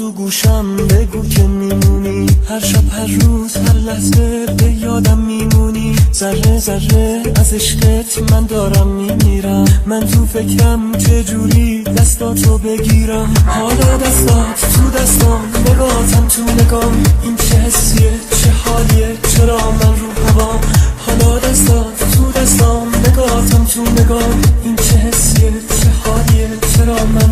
تو گوشم بگو که میمونی. هر شب هر روز هر لحظه به یادم میمونی. ذره ذره از عشقت من دارم میمیرم. من تو فکرم چجوری دستاتو بگیرم. حالا دستات تو دستام نگاتم تو نگام. این چه حسیه چه حالیه چرا من رو هوام؟ حالا دستات تو دستام نگاتم تو نگام. این چه حسیه چه حالیه چرا من